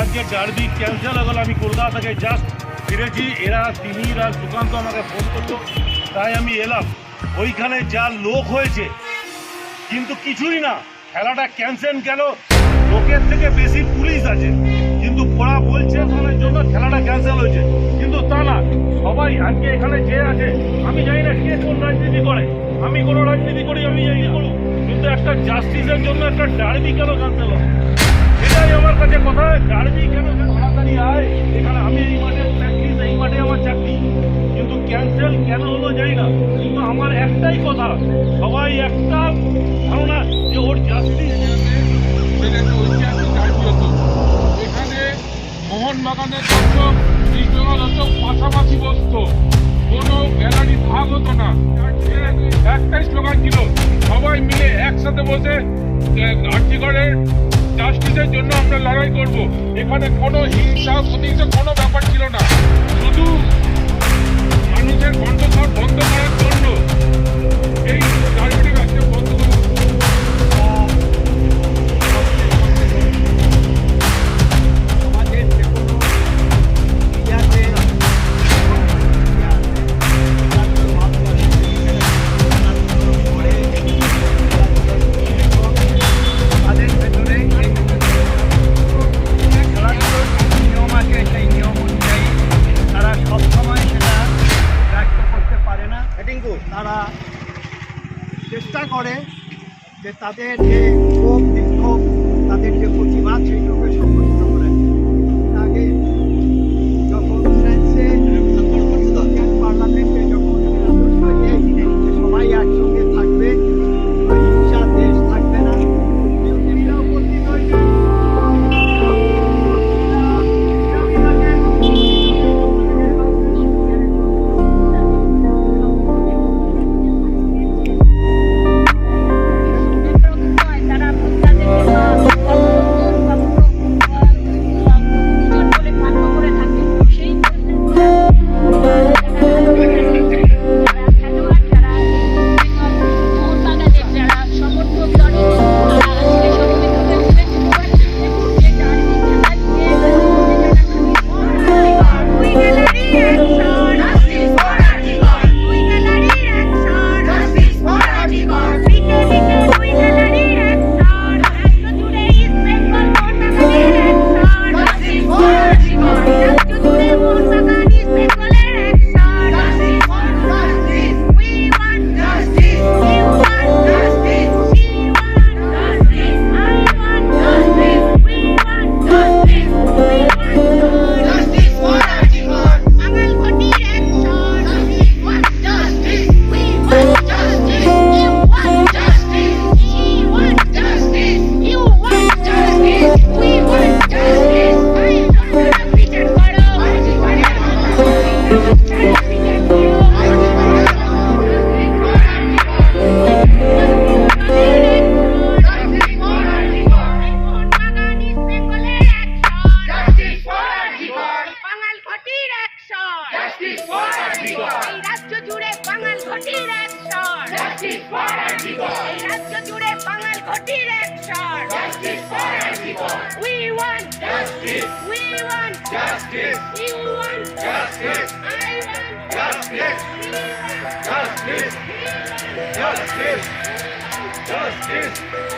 আজকে derby cancel হয়ে গেল। আমি কলকাতা থেকে জাস্ট ফিরেছি। এরা তিমির আর সুকান্ত আমাকে ফোন করতো তাই আমি এলাম। ওইখানে যা লোক হয়েছে, কিন্তু কিছুই না। খেলাটা ক্যান্সেল গেল। লোকের থেকে বেশি পুলিশ আছে। কিন্তু ওরা বলছে ফোনের জন্য খেলাটা ক্যান্সেল হয়েছে। কিন্তু তা না। সবাই আজকে এখানে যে আছে, আমি জানি না কে কোন রাজনীতি করে। আমি কোনো রাজনীতি করি, আমি জানি করুক কিন্তু একটা জাস্টিসের জন্য একটা ডার্বি কেন ক্যান্সেল হবে এটাই আমার কাছে কথা ডার্বি কেন তাড়াতাড়ি আয়? এখানে আমি এই মাঠে প্র্যাকটিস এই মাঠে আমার চাকরি। কিন্তু ক্যান্সেল কেন হলো জানি না, কিন্তু আমার একটাই কথা, সবাই একটা ধারণা যে ওর জাস্টিস এখানে মোহনবাগানের দর্শক ইস্টবেঙ্গল পাশাপাশি বসতো। কোনো গ্যালারি ভাগ হতো না। একটাই স্লোগান ছিল, সবাই মিলে একসাথে বসে আর্থিকরের জাস্টিসের জন্য আমরা লড়াই করব। এখানে কোনো হিংসা, প্রতিহিংসা কোনো ব্যাপার ছিল না। শুধু মানুষের কণ্ঠস্বর বন্ধ করার জন্য এই ডার্বিটি তারা চেষ্টা করে যে তাদের যে ক্ষোভ বিক্ষোভ এই রাজ্য জুড়ে বাঙাল ঘটির এক অ্যাকশন এই রাজ্য জুড়ে বাঙাল ঘটির এক action We want justice. We want justice. You want justice. I want justice. Want Justice! justice. Justice! Justice!